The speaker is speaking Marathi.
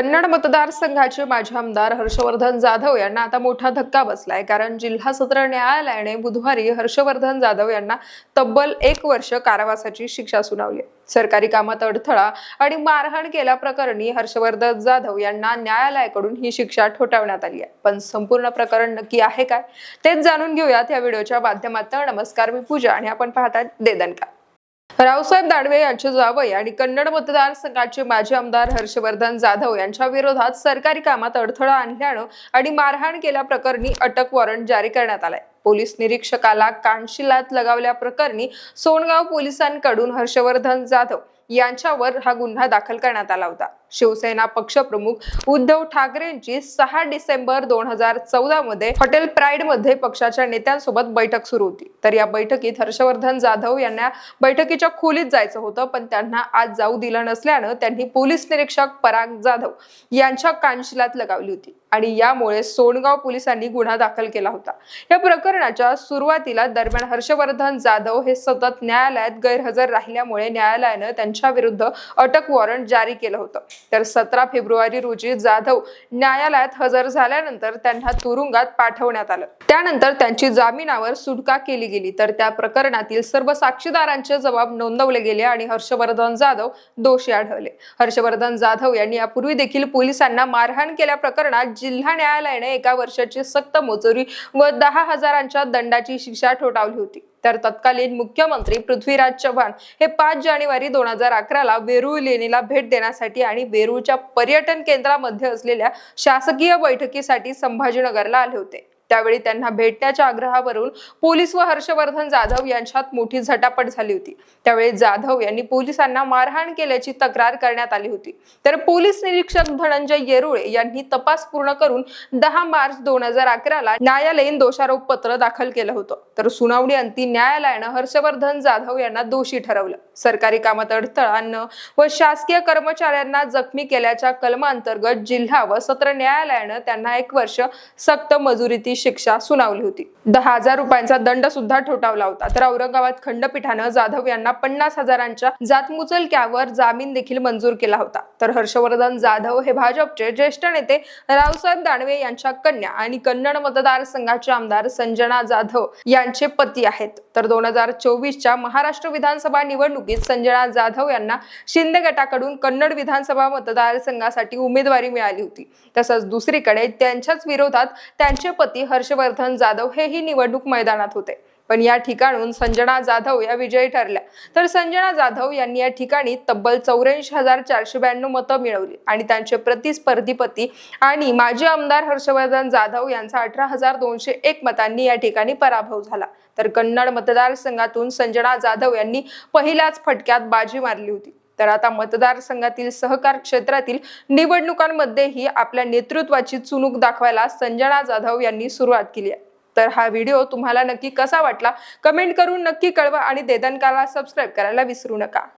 कन्नड मतदारसंघाचे माजी आमदार हर्षवर्धन जाधव यांना आता मोठा धक्का बसलाय कारण जिल्हा सत्र न्यायालयाने बुधवारी हर्षवर्धन जाधव यांना तब्बल एक वर्ष कारावासाची शिक्षा सुनावली. सरकारी कामात अडथळा आणि मारहाण केल्याप्रकरणी हर्षवर्धन जाधव यांना न्यायालयाकडून ही शिक्षा ठोठावण्यात आली आहे. पण संपूर्ण प्रकरण नक्की आहे काय तेच जाणून घेऊयात या व्हिडिओच्या माध्यमातून. नमस्कार मी पूजा आणि आपण पाहतात देदनका रावसाहेब दाडवे यांचे जावई आणि कन्नड मतदारसंघाचे माजी आमदार हर्षवर्धन जाधव यांच्या विरोधात सरकारी कामात अडथळा आणल्यानं आणि मारहाण केल्याप्रकरणी अटक वॉरंट जारी करण्यात आलाय. पोलीस निरीक्षकाला कानशिलात लगावल्या प्रकरणी सोनगाव पोलिसांकडून हर्षवर्धन जाधव यांच्यावर हा गुन्हा दाखल करण्यात आला होता. शिवसेना पक्षप्रमुख उद्धव ठाकरेंची सहा डिसेंबर दोन हजार चौदा मध्ये हॉटेल प्राईडमध्ये पक्षाच्या नेत्यांसोबत बैठक सुरू होती. तर या बैठकीत हर्षवर्धन जाधव यांना बैठकीच्या खोलीत जायचं होतं पण त्यांना आज जाऊ दिलं नसल्यानं त्यांनी पोलीस निरीक्षक पराग जाधव यांच्या कानशिलात लगावली होती आणि यामुळे सोनगाव पोलिसांनी गुन्हा दाखल केला होता. या प्रकरणाच्या सुरुवातीला दरम्यान हर्षवर्धन जाधव हे सतत न्यायालयात गैरहजर राहिल्यामुळे न्यायालयानं त्यांच्या विरुद्ध अटक वॉरंट जारी केलं होतं. तर सतरा फेब्रुवारी रोजी जाधव न्यायालयात हजर झाल्यानंतर त्यांना तुरुंगात पाठवण्यात आलं. त्यानंतर त्यांची जामिनावर सुटका केली गेली. तर त्या प्रकरणातील सर्व साक्षीदारांचे जबाब नोंदवले गेले आणि हर्षवर्धन जाधव दोषी आढळले. हर्षवर्धन जाधव यांनी यापूर्वी देखील पोलिसांना मारहाण केल्या प्रकरणात जिल्हा न्यायालयाने एका वर्षाची सक्त मोजुरी व दहा हजारांच्या दंडाची शिक्षा ठोठावली होती. तर तत्कालीन मुख्यमंत्री पृथ्वीराज चव्हाण हे पाच जानेवारी दोन हजार अकराला वेरूळ लेणीला भेट देण्यासाठी आणि वेरूळच्या पर्यटन केंद्रामध्ये असलेल्या शासकीय बैठकीसाठी संभाजीनगरला आले होते. त्यावेळी त्यांना भेटण्याच्या आग्रहावरून पोलीस व हर्षवर्धन जाधव यांच्यात मोठी झटापट झाली होती. त्यावेळी जाधव यांनी पोलिसांना मारहाण केल्याची तक्रार करण्यात आली होती. तर पोलीस निरीक्षक धनंजय येरुळे यांनी तपास पूर्ण करून दहा मार्च दोन हजार अकराला न्यायालयीन दोषारोप पत्र दाखल केलं होतं. तर सुनावणी अंती न्यायालयानं हर्षवर्धन जाधव यांना दोषी ठरवलं. सरकारी कामात अडथळा व शासकीय कर्मचाऱ्यांना जखमी केल्याच्या कलमांतर्गत जिल्हा व सत्र न्यायालयानं त्यांना एक वर्ष सक्त मजुरीची शिक्षा सुनावली होती. दहा हजार रुपयांचा दंड सुद्धा ठोठावला होता. तर औरंगाबाद खंडपीठानं जाधव यांना पन्नास हजारांच्या जातमुचलक्यावर जामीन देखील मंजूर केला होता. तर हर्षवर्धन जाधव हे भाजपचे ज्येष्ठ नेते रावसाहेब दानवे यांच्या कन्या आणि कन्नड मतदारसंघाचे आमदार संजना जाधव यांचे पती आहेत. तर दोन हजार चोवीसच्या महाराष्ट्र विधानसभा निवडणुकीत संजना जाधव यांना शिंदे गटाकडून कन्नड विधानसभा मतदारसंघासाठी उमेदवारी मिळाली होती. तसंच दुसरीकडे त्यांच्याच विरोधात त्यांचे पती हर्षवर्धन जाधव हेही निवडणूक मैदानात होते. पण या ठिकाणून संजना जाधव या विजयी ठरल्या. तर संजना जाधव यांनी या ठिकाणी तब्बल चौऱ्याऐंशी हजार चारशे ब्याण्णव मतं मिळवली. आणि त्यांचे प्रतिस्पर्धीपती आणि माजी आमदार हर्षवर्धन जाधव यांचा अठरा हजार दोनशे एक मतांनी या ठिकाणी पराभव झाला. तर कन्नड मतदारसंघातून संजना जाधव यांनी पहिल्याच फटक्यात बाजी मारली होती. तर आता मतदारसंघातील सहकार क्षेत्रातील निवडणुकांमध्येही आपल्या नेतृत्वाची चुणूक दाखवायला संजना जाधव यांनी सुरुवात केली आहे. तर हा व्हिडिओ तुम्हाला नक्की कसा वाटला? कमेंट करून नक्की कळवा आणि देदनकाला सबस्क्राईब करायला विसरू नका.